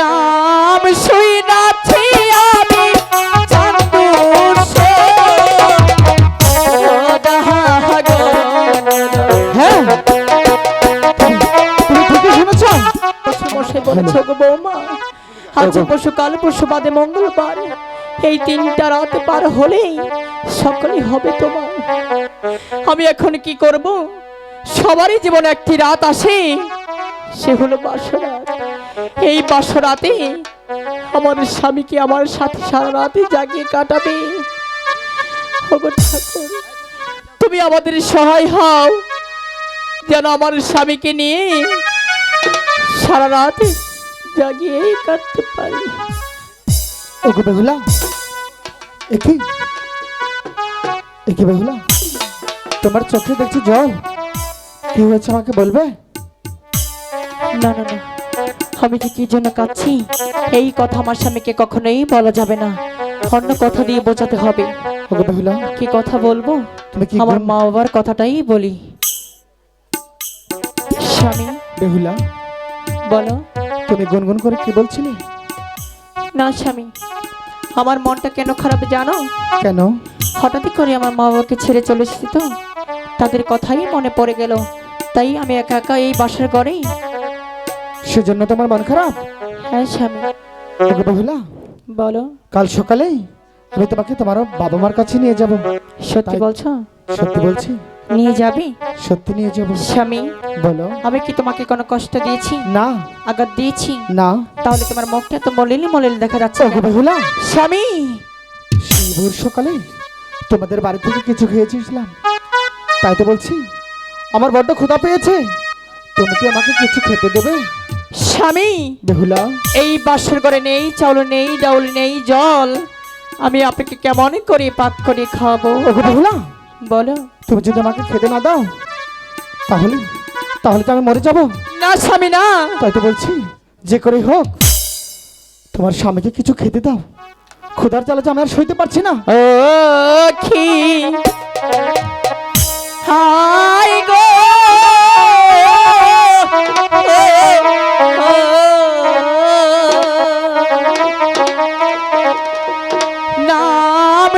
নাম শুইনাছি আমি হ্যাঁ। তুমি শুনেছ? মশাই বলেছ গো বৌমা আজ পশু কাল পশু বাদে মঙ্গলবার। এই তিনটা রাত পার হলেই সকলে হবে তোমার। আমি এখন কি করব? সবারই জীবনে একটি রাত আসে সে হলো বাসরাত এই বাসরাতে আমার স্বামীকে আমার সাথে সারা রাতে জাগিয়ে কাটাবে। ঠাকুর তুমি আমাদের সহায় হও। যেন আমার স্বামীকে নিয়ে সারা রাত জাগিয়ে কাটতে পারি। ওকে বেহুলা একই একই বেহুলা তোমার চোখে দেখছি জল। কি হয়েছে আমাকে বলবে? না না না। আমি যে কি জন্য কাঁদছি? এই কথা আমার স্বামীকে কখনোই বলা যাবে না। অন্য কথা দিয়ে বোঝাতে হবে। কি কথা বলব? তুমি কি আমার মা বাবার কথাটাই বলি। স্বামী। বেহুলা বলো। তুমি গুনগুন করে কি বলছিলে? না স্বামী। আমার মনটা কেন খারাপ জানো? কেন? হঠাৎই করে আমার মা বাবাকে ছেড়ে চলে এসেছি তো। তাদের কথাই মনে পড়ে গেল। তাই আমি একা একা এই বাসার ঘরেই সেজন্য তোমার মন খারাপ? হ্যাঁ স্বামী। ওকে বেহুলা বলো। কাল সকালেই আমি তোমাকে তোমার বাবা মার কাছে নিয়ে যাব। সত্যি বলছো? সত্যি বলছি। নিয়ে যাবি? সত্যি নিয়ে যাব। স্বামী বলো। আমি কি তোমাকে কোনো কষ্ট দিয়েছি? না। আঘাত দিয়েছি? না। তাহলে তোমার মুখটা তো মলিলি মলিল দেখা যাচ্ছে। ওকে? বেহুলা স্বামী! সেই ভোর সকালে তোমাদের বাড়ি থেকে কিছু খেয়েছিলাম। তাই তো বলছি আমার বড্ড ক্ষুধা পেয়েছে। তুমি কি আমাকে কিছু খেতে দেবে? স্বামী বেহুলা। এই বাসর ঘরে নেই চাউল নেই ডাউল নেই জল। আমি আপনাকে কেমন করে পাক করে ওকে বেহুলা বলো। তুমি যদি আমাকে খেতে না দাও তাহলে তাহলে তো আমি মরে যাব। না স্বামী না। তাই তো বলছি যে করে হোক তোমার স্বামীকে কিছু খেতে দাও। ক্ষুধার জ্বালা যে আমি আর সইতে পারছি না। ও খি হাই গো!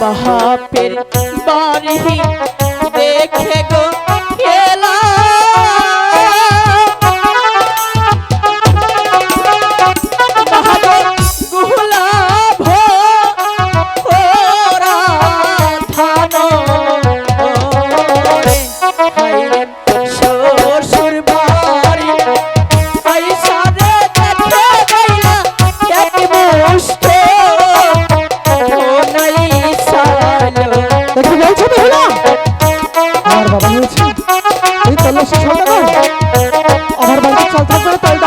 বাহাপের বাড়ি দেখে গো করে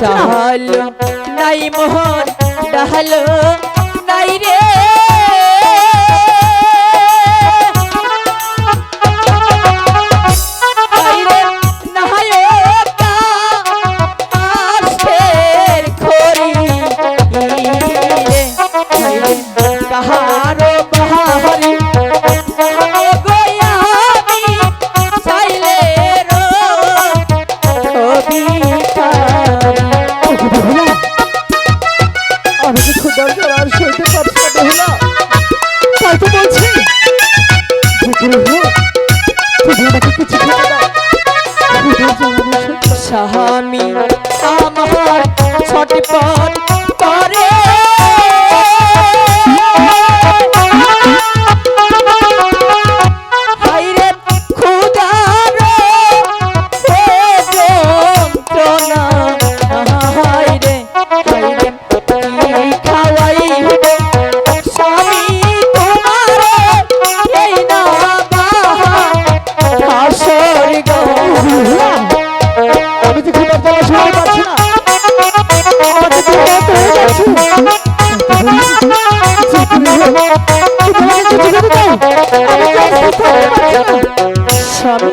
চহল নাই মোহন ডাহলো। স্বামী